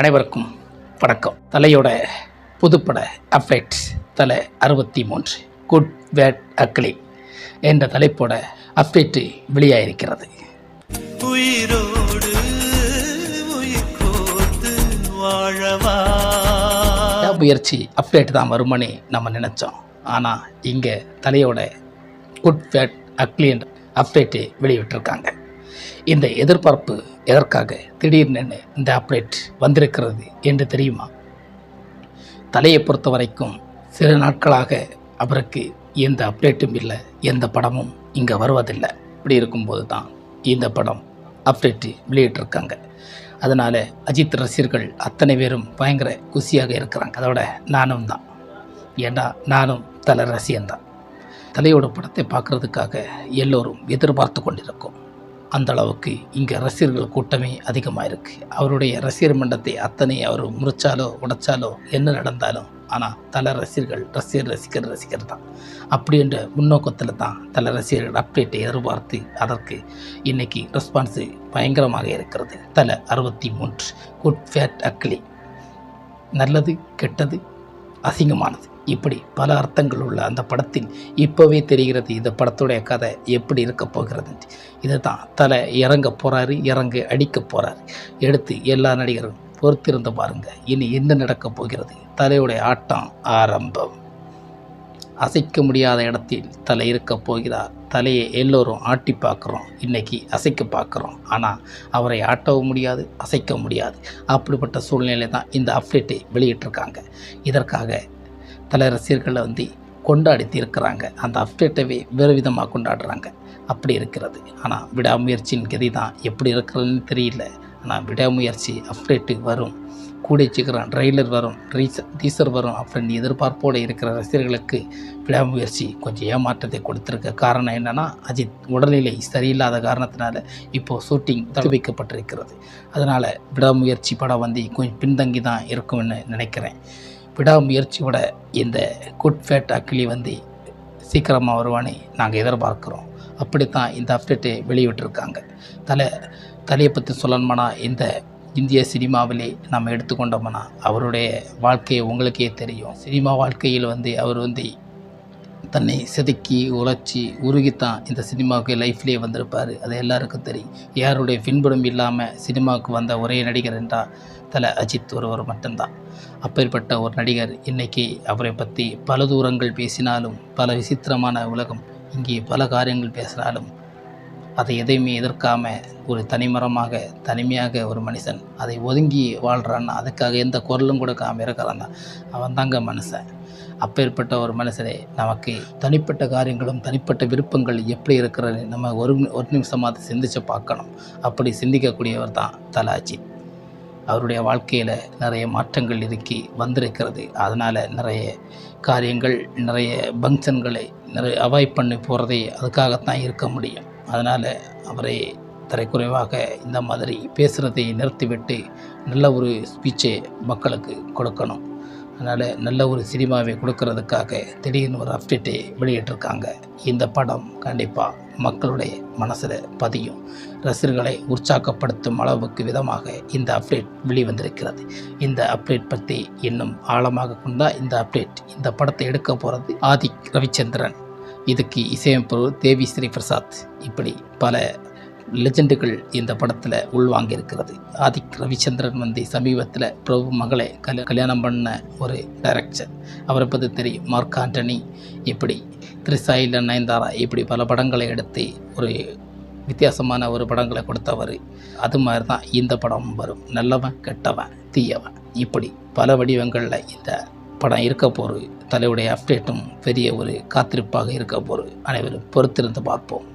அனைவருக்கும் வணக்கம். தலையோட புதுப்பட அப்டேட் தலை அறுபத்தி மூன்று குட் பேட் அக்லி என்ற தலைப்போட அப்டேட்டு வெளியாயிருக்கிறது. முயற்சி அப்டேட் தான் வருமானே நம்ம நினச்சோம். ஆனால் இங்கே தலையோட குட் பேட் அக்லி என்ற அப்டேட்டு வெளியிட்டிருக்காங்க. இந்த எதிர்பார்ப்பு எதற்காக திடீர்னு இந்த அப்டேட் வந்திருக்கிறது என்று தெரியுமா? தலையை பொறுத்த வரைக்கும் சில நாட்களாக அவருக்கு எந்த அப்டேட்டும் இல்லை எந்த படமும் இங்கே வருவதில்லை. இப்படி இருக்கும்போது தான் இந்த படம் அப்டேட்டு வெளியிட்டிருக்காங்க. அதனால் அஜித் ரசிகர்கள் அத்தனை பேரும் பயங்கர குஷியாக இருக்கிறாங்க. அதோட நானும் தான். ஏன்னா நானும் தலை ரசிகன்தான். தலையோட படத்தை பார்க்குறதுக்காக எல்லோரும் எதிர்பார்த்து கொண்டிருக்கோம். அந்த அளவுக்கு இங்கே ரசிகர்கள் கூட்டமே அதிகமாக இருக்குது அவருடைய ரசிகர் மன்றத்தை அத்தனை அவர் முறிச்சாலோ உடைச்சாலோ என்ன நடந்தாலும் ஆனால் தல ரசிகர்கள் ரசிகர் ரசிகர் ரசிகர் தான். அப்படி என்ற முன்னோக்கத்தில் தான் தலை ரசிகர்கள் அப்டேட்டை எதிர்பார்த்து அதற்கு இன்னைக்கு ரெஸ்பான்ஸு பயங்கரமாக இருக்கிறது. தல அறுபத்தி மூன்று. குட் ஃபேட் அக்லி நல்லது கெட்டது அசிங்கமானது. இப்படி பல அர்த்தங்கள் உள்ள அந்த படத்தில் இப்போவே தெரிகிறது. இந்த படத்துடைய கதை எப்படி இருக்க போகிறது? இதை தான் தலை இறங்க போகிறாரு இறங்க அடிக்க போகிறாரு எடுத்து எல்லா நடிகரும் பொறுத்திருந்து பாருங்கள் இனி என்ன நடக்க போகிறது? தலையுடைய ஆட்டம் ஆரம்பம். அசைக்க முடியாத இடத்தில் தலை இருக்க போகிறார். தலையை எல்லோரும் ஆட்டி பார்க்குறோம். இன்றைக்கி அசைக்க பார்க்குறோம். ஆனால் அவரை ஆட்டவும் முடியாது அசைக்க முடியாது. அப்படிப்பட்ட சூழ்நிலை தான் இந்த அப்டேட்டை வெளியிட்டிருக்காங்க. இதற்காக தலை ரசிகர்களை வந்து கொண்டாடி தீர்க்கிறாங்க அந்த அப்டேட்டவே வேறு விதமாக கொண்டாடுறாங்க. அப்படி இருக்கிறது. ஆனால் விடாமுயற்சியின் கதி தான் எப்படி இருக்கிறதுன்னு தெரியல. ஆனால் விடாமுயற்சி அப்டேட்டு வரும். கூடை சீக்கிரம் ட்ரெய்லர் வரும் ரீச டீசர் வரும் அப்படின்னு எதிர்பார்ப்போடு இருக்கிற ரசிகர்களுக்கு விடாமுயற்சி கொஞ்சம் ஏமாற்றத்தை கொடுத்துருக்க காரணம் என்னென்னா அஜித் உடல்நிலை சரியில்லாத காரணத்தினால இப்போது ஷூட்டிங் தள்ளி வைக்கப்பட்டிருக்கிறது அதனால் விடாமுயற்சி படம் வந்து கொஞ்சம் பின்தங்கி தான் இருக்கும்னு நினைக்கிறேன். விடாமுயற்சியோட இந்த குட் ஃபேட் அக்கிளி வந்து சீக்கிரமாக வருவான்னு நாங்கள் எதிர்பார்க்குறோம். அப்படித்தான் இந்த அப்டேட்டை வெளியிட்டிருக்காங்க. தலை தலையை பற்றி சொல்லணுமானா இந்த இந்திய சினிமாவிலே நம்ம எடுத்துக்கொண்டோம்னா அவருடைய வாழ்க்கையை உங்களுக்கே தெரியும். சினிமா வாழ்க்கையில் வந்து அவர் வந்து தன்னை செதுக்கி உழைச்சி உருகித்தான் இந்த சினிமாவுக்கு லைஃப்லேயே வந்திருப்பார். அது எல்லாருக்கும் தெரியும். யாருடைய பின்புலம் இல்லாமல் சினிமாவுக்கு வந்த ஒரே நடிகர் என்றால் தலை அஜித் ஒருவர் மட்டும்தான். அப்பேற்பட்ட ஒரு நடிகர் இன்றைக்கி அவரை பற்றி பல தூரங்கள் பேசினாலும் பல விசித்திரமான உலகம் இங்கே பல காரியங்கள் பேசினாலும் அதை எதையுமே எதிர்க்காம ஒரு தனிமரமாக தனிமையாக ஒரு மனுஷன் அதை ஒதுங்கி வாழ்கிறான்னா அதுக்காக எந்த குரலும் கொடுக்காம இருக்கிறான்னா அவன் தாங்க மனுஷன். அப்பேற்பட்ட ஒரு மனுஷனே நமக்கு தனிப்பட்ட காரியங்களும் தனிப்பட்ட விருப்பங்கள் எப்படி இருக்கிறது நம்ம ஒரு ஒரு நிமிஷமாக சிந்திச்சு பார்க்கணும். அப்படி சிந்திக்கக்கூடியவர் தான் தலாஜி. அவருடைய வாழ்க்கையில் நிறைய மாற்றங்கள் இருக்கி வந்திருக்கிறது. அதனால் நிறைய காரியங்கள் நிறைய ஃபங்க்ஷன்களை நிறைய அவாய்ட் பண்ணி போகிறதே அதுக்காகத்தான் இருக்க முடியும். அதனால் அவரை தரைக்குறைவாக இந்த மாதிரி பேசுகிறதை நிறுத்திவிட்டு நல்ல ஒரு ஸ்பீச்சை மக்களுக்கு கொடுக்கணும். அதனால் நல்ல ஒரு சினிமாவை கொடுக்கறதுக்காக திடீர்னு ஒரு அப்டேட்டை வெளியிட்டிருக்காங்க. இந்த படம் கண்டிப்பாக மக்களுடைய மனசில் பதியும். ரசிகர்களை உற்சாகப்படுத்தும் அளவுக்கு விதமாக இந்த அப்டேட் வெளிவந்திருக்கிறது. இந்த அப்டேட் பற்றி இன்னும் ஆழமாக கொண்டா இந்த அப்டேட் இந்த படத்தை எடுக்க போகிறது ஆதிக் ரவிச்சந்திரன். இதுக்கு இசையமைப்பவர் தேவி ஸ்ரீ பிரசாத் இப்படி பல லெஜெண்டுகள் இந்த படத்தில் உள்வாங்கியிருக்கிறது. ஆதிக் ரவிச்சந்திரன் வந்து சமீபத்தில் பிரபு மகளை கல் கல்யாணம் பண்ண ஒரு டைரக்டர் அவரை பற்றி தெரியும்? மார்க் ஆண்டனி இப்படி திரிசாயில் நயன்தாரா இப்படி பல படங்களை எடுத்து ஒரு வித்தியாசமான ஒரு படங்களை கொடுத்தவர். அது மாதிரி தான் இந்த படம் வரும். நல்லவன் கெட்டவன் தீயவன் இப்படி பல வடிவங்களில் இந்த படம் இருக்க போகிற தலையுடைய அப்டேட்டும் பெரிய ஒரு காத்திருப்பாக இருக்க போகிற அனைவரும் பொறுத்திருந்து பார்ப்போம்.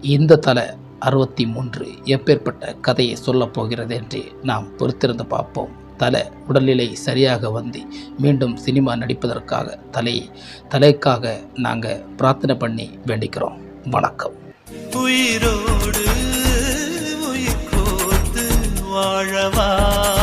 இந்த தலை அறுபத்தி மூன்று எப்பேற்பட்ட கதையை சொல்லப் போகிறது என்று நாம் பொறுத்திருந்து பார்ப்போம். தலை உடல்நிலை சரியாக வந்து மீண்டும் சினிமா நடிப்பதற்காக தலை தலைக்காக நாங்கள் பிரார்த்தனை பண்ணி வேண்டிக்கிறோம். வணக்கம். உயிரோடு உயிர் வாழவா?